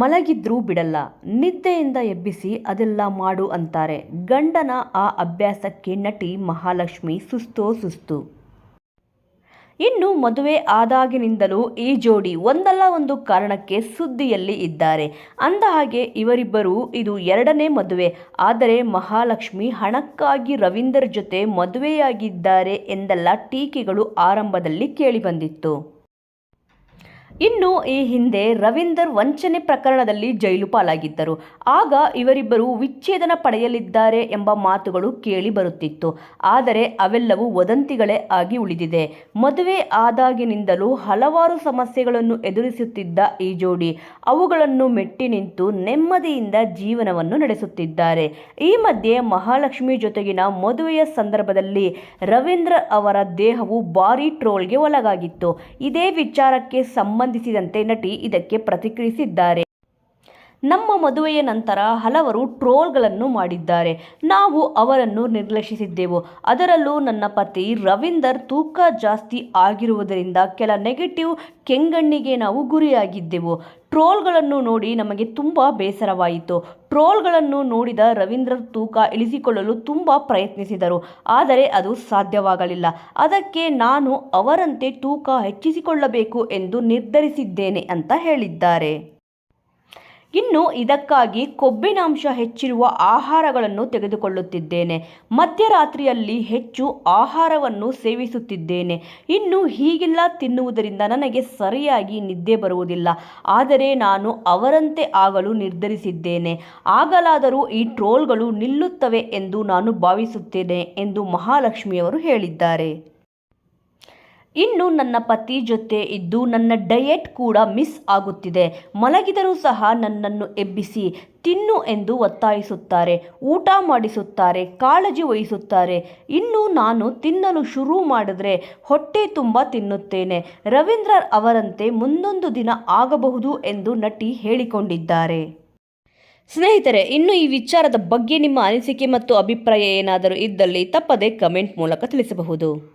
ಮಲಗಿದ್ರೂ ಬಿಡಲ್ಲ. ನಿದ್ದೆಯಿಂದ ಎಬ್ಬಿಸಿ ಅದೆಲ್ಲ ಮಾಡು ಅಂತಾರೆ. ಗಂಡನ ಆ ಅಭ್ಯಾಸಕ್ಕೆ ನಟಿ ಮಹಾಲಕ್ಷ್ಮಿ ಸುಸ್ತೋ ಸುಸ್ತು. ಇನ್ನು ಮದುವೆ ಆದಾಗಿನಿಂದಲೂ ಈ ಜೋಡಿ ಒಂದಲ್ಲ ಒಂದು ಕಾರಣಕ್ಕೆ ಸುದ್ದಿಯಲ್ಲಿ ಇದ್ದಾರೆ. ಅಂದಹಾಗೆ ಇವರಿಬ್ಬರು ಇದು ಎರಡನೇ ಮದುವೆ. ಆದರೆ ಮಹಾಲಕ್ಷ್ಮಿ ಹಣಕ್ಕಾಗಿ ರವೀಂದರ್ ಜೊತೆ ಮದುವೆಯಾಗಿದ್ದಾರೆ ಎಂದೆಲ್ಲ ಟೀಕೆಗಳು ಆರಂಭದಲ್ಲಿ ಕೇಳಿಬಂದಿತ್ತು ಇನ್ನು ಈ ಹಿಂದೆ ರವೀಂದರ್ ವಂಚನೆ ಪ್ರಕರಣದಲ್ಲಿ ಜೈಲು ಪಾಲಾಗಿದ್ದರು. ಆಗ ಇವರಿಬ್ಬರು ವಿಚ್ಛೇದನ ಪಡೆಯಲಿದ್ದಾರೆ ಎಂಬ ಮಾತುಗಳು ಕೇಳಿ ಬರುತ್ತಿತ್ತು. ಆದರೆ ಅವೆಲ್ಲವೂ ವದಂತಿಗಳೇ ಆಗಿ ಉಳಿದಿದೆ. ಮದುವೆ ಆದಾಗಿನಿಂದಲೂ ಹಲವಾರು ಸಮಸ್ಯೆಗಳನ್ನು ಎದುರಿಸುತ್ತಿದ್ದ ಈ ಜೋಡಿ ಅವುಗಳನ್ನು ಮೆಟ್ಟಿ ನಿಂತು ನೆಮ್ಮದಿಯಿಂದ ಜೀವನವನ್ನು ನಡೆಸುತ್ತಿದ್ದಾರೆ. ಈ ಮಧ್ಯೆ ಮಹಾಲಕ್ಷ್ಮಿ ಜೊತೆಗಿನ ಮದುವೆಯ ಸಂದರ್ಭದಲ್ಲಿ ರವೀಂದ್ರ ಅವರ ದೇಹವು ಭಾರೀ ಟ್ರೋಲ್ಗೆ ಒಳಗಾಗಿತ್ತು. ಇದೇ ವಿಚಾರಕ್ಕೆ ಸಂಬಂಧಿಸಿದಂತೆ ನಟಿ ಇದಕ್ಕೆ ಪ್ರತಿಕ್ರಿಯಿಸಿದ್ದಾರೆ. ನಮ್ಮ ಮದುವೆಯ ನಂತರ ಹಲವರು ಟ್ರೋಲ್ಗಳನ್ನು ಮಾಡಿದ್ದಾರೆ. ನಾವು ಅವರನ್ನು ನಿರ್ಲಕ್ಷಿಸಿದ್ದೆವು. ಅದರಲ್ಲೂ ನನ್ನ ಪತಿ ರವೀಂದರ್ ತೂಕ ಜಾಸ್ತಿ ಆಗಿರುವುದರಿಂದ ಕೆಲ ನೆಗೆಟಿವ್ ಕೆಂಗಣ್ಣಿಗೆ ನಾವು ಗುರಿಯಾಗಿದ್ದೆವು. ಟ್ರೋಲ್ಗಳನ್ನು ನೋಡಿ ನಮಗೆ ತುಂಬ ಬೇಸರವಾಯಿತು. ಟ್ರೋಲ್ಗಳನ್ನು ನೋಡಿದ ರವೀಂದ್ರ ತೂಕ ಇಳಿಸಿಕೊಳ್ಳಲು ತುಂಬ ಪ್ರಯತ್ನಿಸಿದರು. ಆದರೆ ಅದು ಸಾಧ್ಯವಾಗಲಿಲ್ಲ. ಅದಕ್ಕೆ ನಾನು ಅವರಂತೆ ತೂಕ ಹೆಚ್ಚಿಸಿಕೊಳ್ಳಬೇಕು ಎಂದು ನಿರ್ಧರಿಸಿದ್ದೇನೆ ಅಂತ ಹೇಳಿದ್ದಾರೆ. ಇನ್ನು ಇದಕ್ಕಾಗಿ ಕೊಬ್ಬಿನಾಂಶ ಹೆಚ್ಚಿರುವ ಆಹಾರಗಳನ್ನು ತೆಗೆದುಕೊಳ್ಳುತ್ತಿದ್ದೇನೆ. ಮಧ್ಯರಾತ್ರಿಯಲ್ಲಿ ಹೆಚ್ಚು ಆಹಾರವನ್ನು ಸೇವಿಸುತ್ತಿದ್ದೇನೆ. ಇನ್ನು ಹೀಗೆಲ್ಲ ತಿನ್ನುವುದರಿಂದ ನನಗೆ ಸರಿಯಾಗಿ ನಿದ್ದೆ ಬರುವುದಿಲ್ಲ. ಆದರೆ ನಾನು ಅವರಂತೆ ಆಗಲು ನಿರ್ಧರಿಸಿದ್ದೇನೆ. ಆಗಲಾದರೂ ಈ ಟ್ರೋಲ್ಗಳು ನಿಲ್ಲುತ್ತವೆ ಎಂದು ನಾನು ಭಾವಿಸುತ್ತೇನೆ ಎಂದು ಮಹಾಲಕ್ಷ್ಮಿಯವರು ಹೇಳಿದ್ದಾರೆ. ಇನ್ನು ನನ್ನ ಪತಿ ಜೊತೆ ಇದ್ದು ನನ್ನ ಡಯೆಟ್ ಕೂಡ ಮಿಸ್ ಆಗುತ್ತಿದೆ. ಮಲಗಿದರೂ ಸಹ ನನ್ನನ್ನು ಎಬ್ಬಿಸಿ ತಿನ್ನು ಎಂದು ಒತ್ತಾಯಿಸುತ್ತಾರೆ. ಊಟ ಮಾಡಿಸುತ್ತಾರೆ, ಕಾಳಜಿ ವಹಿಸುತ್ತಾರೆ. ಇನ್ನು ನಾನು ತಿನ್ನಲು ಶುರು ಮಾಡಿದ್ರೆ ಹೊಟ್ಟೆ ತುಂಬ ತಿನ್ನುತ್ತೇನೆ. ರವೀಂದ್ರ ಅವರಂತೆ ಮುಂದೊಂದು ದಿನ ಆಗಬಹುದು ಎಂದು ನಟಿ ಹೇಳಿಕೊಂಡಿದ್ದಾರೆ. ಸ್ನೇಹಿತರೆ, ಇನ್ನು ಈ ವಿಚಾರದ ಬಗ್ಗೆ ನಿಮ್ಮ ಅನಿಸಿಕೆ ಮತ್ತು ಅಭಿಪ್ರಾಯ ಏನಾದರೂ ಇದ್ದಲ್ಲಿ ತಪ್ಪದೆ ಕಮೆಂಟ್ ಮೂಲಕ ತಿಳಿಸಬಹುದು.